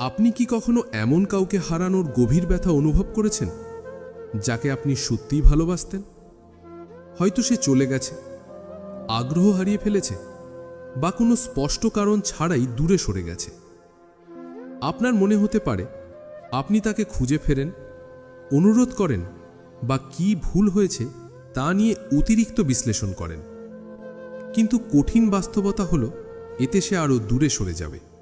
আপনি কি কখনো এমন কাউকে হারানোর গভীর ব্যথা অনুভব করেছেন, যাকে আপনি সত্যিই ভালোবাসতেন? হয়তো সে চলে গেছে, আগ্রহ হারিয়ে ফেলেছে, বা কোনো স্পষ্ট কারণ ছাড়াই দূরে সরে গেছে। আপনার মনে হতে পারে, আপনি তাকে খুঁজে ফেরেন, অনুরোধ করেন, বা কি ভুল হয়েছে তা নিয়ে অতিরিক্ত বিশ্লেষণ করেন। কিন্তু কঠিন বাস্তবতা হলো, এতে সে আরও দূরে সরে যাবে।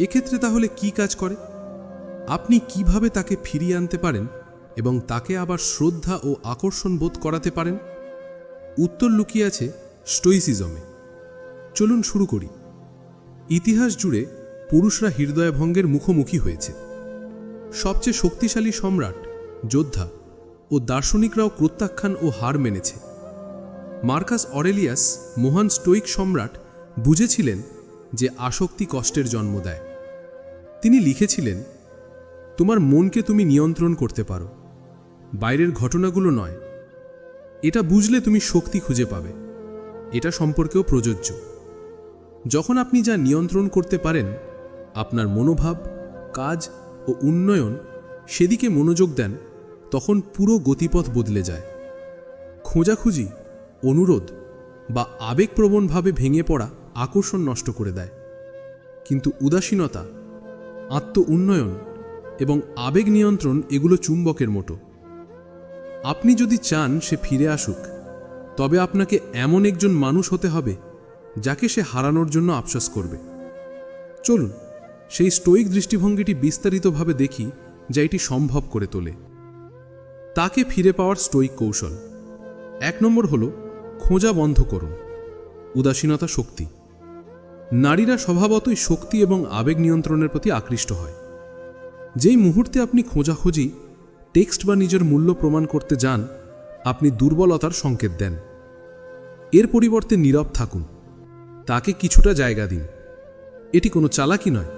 এক্ষেত্রে তাহলে কি কাজ করে? আপনি কীভাবে তাকে ফিরিয়ে আনতে পারেন এবং তাকে আবার শ্রদ্ধা ও আকর্ষণ বোধ করাতে পারেন? উত্তর লুকিয়ে আছে স্টোইসিজমে। চলুন শুরু করি। ইতিহাস জুড়ে পুরুষরা হৃদয়ভঙ্গের মুখোমুখি হয়েছে। সবচেয়ে শক্তিশালী সম্রাট, যোদ্ধা ও দার্শনিকরাও প্রত্যাখ্যান ও হার মেনেছে। মার্কাস অরেলিয়াস মহান স্টোইক সম্রাট বুঝেছিলেন যে আসক্তি কষ্টের জন্ম দেয়। তিনি লিখেছিলেন, তোমার মনকে তুমি নিয়ন্ত্রণ করতে পারো। বাইরের ঘটনাগুলো নয়। এটা বুঝলে তুমি শক্তি খুঁজে পাবে। এটা সম্পর্কেও প্রযোজ্য। যখন আপনি যা নিয়ন্ত্রণ করতে পারেন, আপনার মনোভাব, কাজ ও উন্নয়ন সেদিকে মনোযোগ দেন, তখন পুরো গতিপথ বদলে যায়। খোঁজাখুঁজি, অনুরোধ বা আবেগপ্রবণভাবে ভেঙে পড়া আকর্ষণ নষ্ট করে দেয়। কিন্তু উদাসীনতা আত্ম উন্নয়ন এবং আবেগ নিয়ন্ত্রণ এগুলো চুম্বকের মতো। আপনি যদি চান সে ফিরে আসুক, তবে আপনাকে এমন একজন মানুষ হতে হবে যাকে সে হারানোর জন্য আফসোস করবে। চলুন, সেই স্টোইক দৃষ্টিভঙ্গিটি বিস্তারিতভাবে দেখি যা এটি সম্ভব করে তোলে। তাকে ফিরে পাওয়ার স্টোইক কৌশল। এক নম্বর হল, খোঁজা বন্ধ করুন। উদাসীনতা শক্তি। নারীরা স্বভাবতই শক্তি এবং আবেগ নিয়ন্ত্রণের প্রতি আকৃষ্ট হয়। যেই মুহূর্তে আপনি খোঁজাখুঁজি, টেক্সট বা নিজের মূল্য প্রমাণ করতে যান, আপনি দুর্বলতার সংকেত দেন। এর পরিবর্তে নীরব থাকুন। তাকে কিছুটা জায়গা দিন। এটি কোনো চালাকি নয়।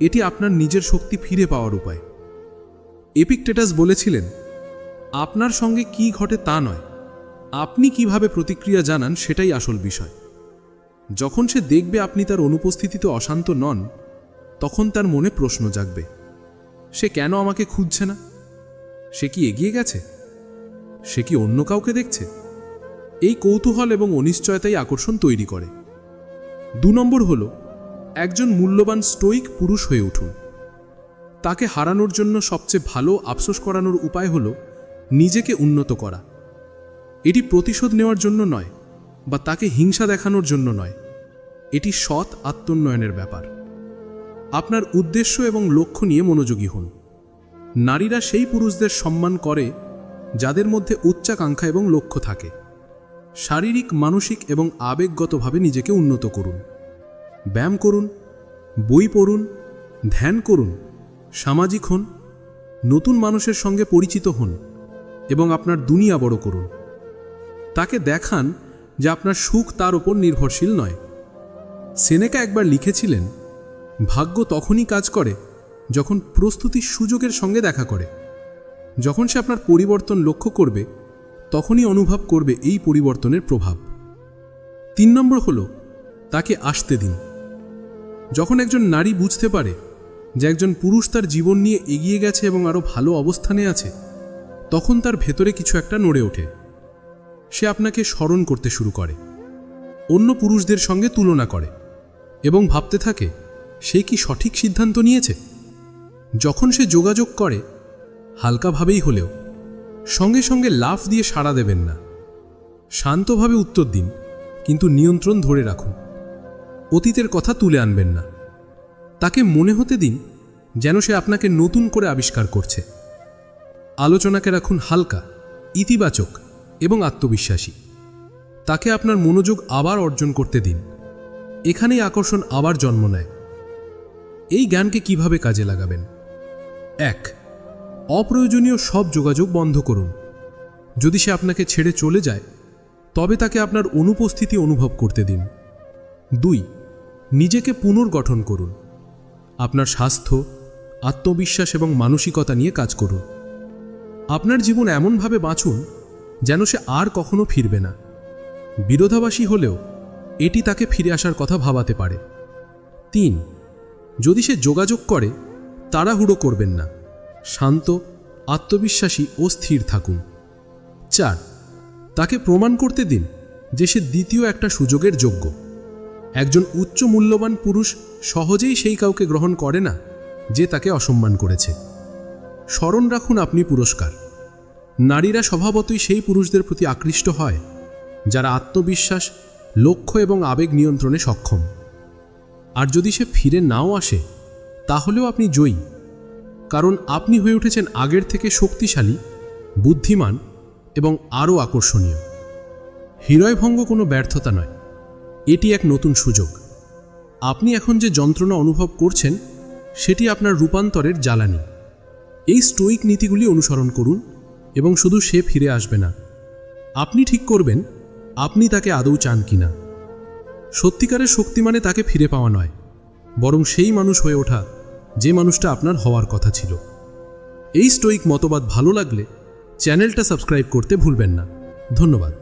এটি আপনার নিজের শক্তি ফিরে পাওয়ার উপায়। এপিকটেটাস বলেছিলেন, আপনার সঙ্গে কি ঘটে তা নয়। আপনি কীভাবে প্রতিক্রিয়া জানান সেটাই আসল বিষয়। যখন সে দেখবে আপনি তার অনুপস্থিতিতে অশান্ত নন, তখন তার মনে প্রশ্ন জাগবে, সে কেন আমাকে খুঁজছে না? সে কি এগিয়ে গেছে? সে কি অন্য কাউকে দেখছে? এই কৌতূহল এবং অনিশ্চয়তাই আকর্ষণ তৈরি করে। দু নম্বর হল, একজন মূল্যবান স্টোইক পুরুষ হয়ে উঠুন। তাকে হারানোর জন্য সবচেয়ে ভালো আফসোস করানোর উপায় হল নিজেকে উন্নত করা। এটি প্রতিশোধ নেওয়ার জন্য নয় বা তাকে হিংসা দেখানোর জন্য নয়। এটি সৎ আত্মোন্নয়নের ব্যাপার। আপনার উদ্দেশ্য এবং লক্ষ্য নিয়ে মনোযোগী হন। নারীরা সেই পুরুষদের সম্মান করে যাদের মধ্যে উচ্চাকাঙ্ক্ষা এবং লক্ষ্য থাকে। শারীরিক, মানসিক এবং আবেগগতভাবে নিজেকে উন্নত করুন। ব্যায়াম করুন, বই পড়ুন, ধ্যান করুন, সামাজিক হন, নতুন মানুষের সঙ্গে পরিচিত হন এবং আপনার দুনিয়া বড় করুন। তাকে দেখান যে আপনার সুখ তার ওপর নির্ভরশীল নয়। সেনেকা একবার লিখেছিলেন, ভাগ্য তখনই কাজ করে যখন প্রস্তুতি সুযোগের সঙ্গে দেখা করে। যখন সে আপনার পরিবর্তন লক্ষ্য করবে, তখনই অনুভব করবে এই পরিবর্তনের প্রভাব। তিন নম্বর হল, তাকে আসতে দিন। যখন একজন নারী বুঝতে পারে যে একজন পুরুষ তার জীবন নিয়ে এগিয়ে গেছে এবং আরও ভালো অবস্থানে আছে, তখন তার ভেতরে কিছু একটা নড়ে ওঠে। সে আপনাকে স্মরণ করতে শুরু করে। অন্য পুরুষদের সঙ্গে তুলনা করে এবং ভাবতে থাকে, সে কি সঠিক সিদ্ধান্ত নিয়েছে? যখন সে যোগাযোগ করে, হালকাভাবেই হলেও, সঙ্গে সঙ্গে লাফ দিয়ে সাড়া দেবেন না। শান্তভাবে উত্তর দিন, কিন্তু নিয়ন্ত্রণ ধরে রাখুন। অতীতের কথা তুলে আনবেন না। তাকে মনে হতে দিন, যেন সে আপনাকে নতুন করে আবিষ্কার করছে। আলোচনাকে রাখুন হালকা, ইতিবাচক। এবং আত্মবিশ্বাসী। তাকে আপনার মনোযোগ আবার অর্জন করতে দিন। এখানেই আকর্ষণ আবার জন্ম নেয়। এই জ্ঞানকে কীভাবে কাজে লাগাবেন? এক, অপ্রয়োজনীয় সব যোগাযোগ বন্ধ করুন। যদি সে আপনাকে ছেড়ে চলে যায়, তবে তাকে আপনার অনুপস্থিতি অনুভব করতে দিন। দুই, নিজেকে পুনর্গঠন করুন। আপনার স্বাস্থ্য, আত্মবিশ্বাস এবং মানসিকতা নিয়ে কাজ করুন। আপনার জীবন এমনভাবে বাঁচুন যেন সে আর কখনো ফিরবে না। বিরোধাবাসী হলেও এটি তাকে ফিরে আসার কথা ভাবাতে পারে। তিন, যদি সে যোগাযোগ করে, তাড়াহুড়ো করবেন না। শান্ত, আত্মবিশ্বাসী ও স্থির থাকুন। চার, তাকে প্রমাণ করতে দিন যে সে দ্বিতীয় একটা সুযোগের যোগ্য। একজন উচ্চ মূল্যবান পুরুষ সহজেই সেই কাউকে গ্রহণ করে না যে তাকে অসম্মান করেছে। স্মরণ রাখুন আপনি পুরস্কার। নারীরা স্বভাবতই সেই পুরুষদের প্রতি আকৃষ্ট হয়, যারা আত্মবিশ্বাস, লক্ষ্য এবং আবেগ নিয়ন্ত্রণে সক্ষম। আর যদি সে ফিরে নাও আসে, তাহলেও আপনি জয়ী, কারণ আপনি হয়ে উঠেছেন আগের থেকে শক্তিশালী, বুদ্ধিমান এবং আরও আকর্ষণীয়। হৃদয়ভঙ্গ কোনো ব্যর্থতা নয়, এটি এক নতুন সুযোগ। আপনি এখন যে যন্ত্রণা অনুভব করছেন, সেটি আপনার রূপান্তরের জ্বালানি। এই স্টোইক নীতিগুলি অনুসরণ করুন এবং শুধু সে ফিরে আসবে না। আপনি ঠিক করবেন, আপনি তাকে আদৌ চান কি না। সত্যিকারের শক্তি মানে তাকে ফিরে পাওয়া নয়, বরং সেই মানুষ হয়ে ওঠা যে মানুষটা আপনার হওয়ার কথা ছিল। এই স্টোইক মতবাদ ভালো লাগলে চ্যানেলটা সাবস্ক্রাইব করতে ভুলবেন না। ধন্যবাদ।